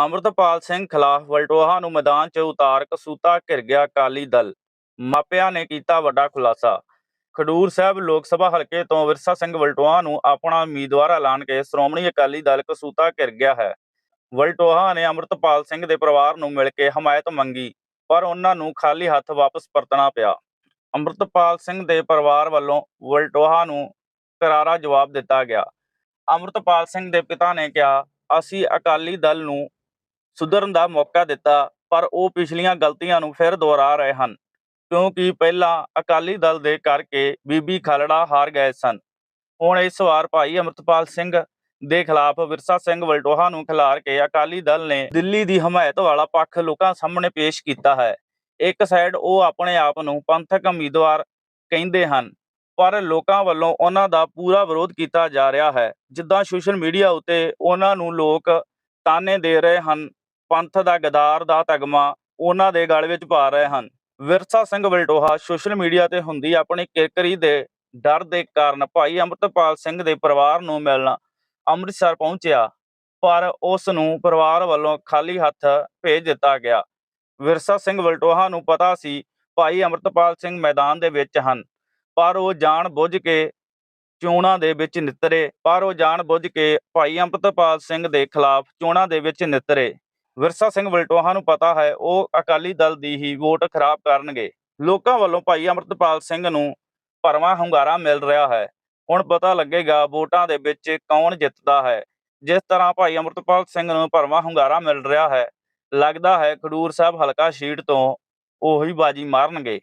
ਅੰਮ੍ਰਿਤਪਾਲ ਸਿੰਘ ਖਿਲਾਫ ਵਲਟੋਹਾ ਨੂੰ ਮੈਦਾਨ 'ਚ ਉਤਾਰ ਕਸੂਤਾ ਘਿਰ ਗਿਆ ਅਕਾਲੀ ਦਲ। ਮਾਪਿਆਂ ਨੇ ਕੀਤਾ ਵੱਡਾ ਖੁਲਾਸਾ। ਖਡੂਰ ਸਾਹਿਬ ਲੋਕ ਸਭਾ ਹਲਕੇ ਤੋਂ ਵਿਰਸਾ ਸਿੰਘ ਵਲਟੋਹਾ ਨੂੰ ਆਪਣਾ ਉਮੀਦਵਾਰ ਐਲਾਨ ਕੇ ਸ਼੍ਰੋਮਣੀ ਅਕਾਲੀ ਦਲ ਕਸੂਤਾ ਘਿਰ ਗਿਆ ਹੈ। ਵਲਟੋਹਾ ਨੇ ਅੰਮ੍ਰਿਤਪਾਲ ਸਿੰਘ ਦੇ ਪਰਿਵਾਰ ਨੂੰ ਮਿਲ ਕੇ ਹਮਾਇਤ ਮੰਗੀ, ਪਰ ਉਹਨਾਂ ਨੂੰ ਖਾਲੀ ਹੱਥ ਵਾਪਸ ਪਰਤਣਾ ਪਿਆ। ਅੰਮ੍ਰਿਤਪਾਲ ਸਿੰਘ ਦੇ ਪਰਿਵਾਰ ਵੱਲੋਂ ਵਲਟੋਹਾ ਨੂੰ ਕਰਾਰਾ ਜਵਾਬ ਦਿੱਤਾ ਗਿਆ। ਅੰਮ੍ਰਿਤਪਾਲ ਸਿੰਘ ਦੇ ਪਿਤਾ ਨੇ ਕਿਹਾ, ਅਸੀਂ ਅਕਾਲੀ ਦਲ ਨੂੰ ਸੁਧਰਨ ਦਾ ਮੌਕਾ ਦਿੱਤਾ, ਪਰ ਉਹ ਪਿਛਲੀਆਂ ਗਲਤੀਆਂ ਨੂੰ ਫਿਰ ਦੁਹਰਾ ਰਹੇ ਹਨ, ਕਿਉਂਕਿ ਪਹਿਲਾਂ ਅਕਾਲੀ ਦਲ ਦੇ ਕਰਕੇ ਬੀਬੀ ਖਾਲੜਾ ਹਾਰ ਗਏ ਸਨ। ਹੁਣ ਇਸ ਵਾਰ ਭਾਈ ਅਮਰਤਪਾਲ ਸਿੰਘ ਦੇ ਖਿਲਾਫ ਵਿਰਸਾ ਸਿੰਘ ਵਲਟੋਹਾ ਨੂੰ ਖਿਲਾਰ ਕੇ ਅਕਾਲੀ ਦਲ ਨੇ ਦਿੱਲੀ ਦੀ ਹਮਾਇਤ ਵਾਲਾ ਪੱਖ ਲੋਕਾਂ ਸਾਹਮਣੇ ਪੇਸ਼ ਕੀਤਾ ਹੈ। ਇੱਕ ਸਾਈਡ ਉਹ ਆਪਣੇ ਆਪ ਨੂੰ ਪੰਥਕ ਉਮੀਦਵਾਰ ਕਹਿੰਦੇ ਹਨ, ਪਰ ਲੋਕਾਂ ਵੱਲੋਂ ਉਹਨਾਂ ਦਾ ਪੂਰਾ ਵਿਰੋਧ ਕੀਤਾ ਜਾ ਰਿਹਾ ਹੈ। ਜਿੱਦਾਂ ਸੋਸ਼ਲ ਮੀਡੀਆ ਉੱਤੇ ਉਹਨਾਂ ਨੂੰ ਲੋਕ ਤਾਨੇ ਦੇ ਰਹੇ ਹਨ ਪੰਥ ਦਾ ਗਦਾਰ ਦਾ ਤਗਮਾ ਉਹਨਾਂ ਦੇ ਗਲ ਵਿੱਚ ਪਾ ਰਹੇ ਹਨ। ਵਿਰਸਾ ਸਿੰਘ ਵਲਟੋਹਾ ਸੋਸ਼ਲ ਮੀਡੀਆ ਤੇ ਹੁੰਦੀ ਆਪਣੀ ਕਿਰਕਰੀ ਦੇ ਡਰ ਦੇ ਕਾਰਨ ਭਾਈ ਅੰਮ੍ਰਿਤਪਾਲ ਸਿੰਘ ਦੇ ਪਰਿਵਾਰ ਨੂੰ ਮਿਲਣ ਅੰਮ੍ਰਿਤਸਰ ਪਹੁੰਚਿਆ, ਪਰ ਉਸ ਨੂੰ ਪਰਿਵਾਰ ਵੱਲੋਂ ਖਾਲੀ ਹੱਥ ਭੇਜ ਦਿੱਤਾ ਗਿਆ। ਵਿਰਸਾ ਸਿੰਘ ਵਲਟੋਹਾ ਨੂੰ ਪਤਾ ਸੀ ਭਾਈ ਅੰਮ੍ਰਿਤਪਾਲ ਸਿੰਘ ਮੈਦਾਨ ਦੇ ਵਿੱਚ ਹਨ, ਪਰ ਉਹ ਜਾਣ ਬੁੱਝ ਕੇ ਚੋਣਾਂ ਦੇ ਵਿੱਚ ਨਿਤਰੇ, ਪਰ ਉਹ ਜਾਣ ਬੁੱਝ ਕੇ ਭਾਈ ਅੰਮ੍ਰਿਤਪਾਲ ਸਿੰਘ ਦੇ ਖਿਲਾਫ ਚੋਣਾਂ ਦੇ ਵਿੱਚ ਨਿਤਰੇ। ਵਿਰਸਾ ਸਿੰਘ ਵਲਟੋਹਾ ਨੂੰ ਪਤਾ ਹੈ, ਉਹ ਅਕਾਲੀ ਦਲ ਦੀ ਹੀ ਵੋਟ ਖਰਾਬ ਕਰਨਗੇ। ਲੋਕਾਂ ਵੱਲੋਂ ਭਾਈ ਅੰਮ੍ਰਿਤਪਾਲ ਸਿੰਘ ਨੂੰ ਭਰਵਾਂ ਹੁੰਗਾਰਾ ਮਿਲ ਰਿਹਾ ਹੈ। ਹੁਣ ਪਤਾ ਲੱਗੇਗਾ ਵੋਟਾਂ ਦੇ ਵਿੱਚ ਕੌਣ ਜਿੱਤਦਾ ਹੈ। ਜਿਸ ਤਰ੍ਹਾਂ ਭਾਈ ਅੰਮ੍ਰਿਤਪਾਲ ਸਿੰਘ ਨੂੰ ਭਰਵਾਂ ਹੁੰਗਾਰਾ ਮਿਲ ਰਿਹਾ ਹੈ, ਲੱਗਦਾ ਹੈ ਖਡੂਰ ਸਾਹਿਬ ਹਲਕਾ ਸ਼ੀਟ ਤੋਂ ਉਹੀ ਬਾਜੀ ਮਾਰਨਗੇ।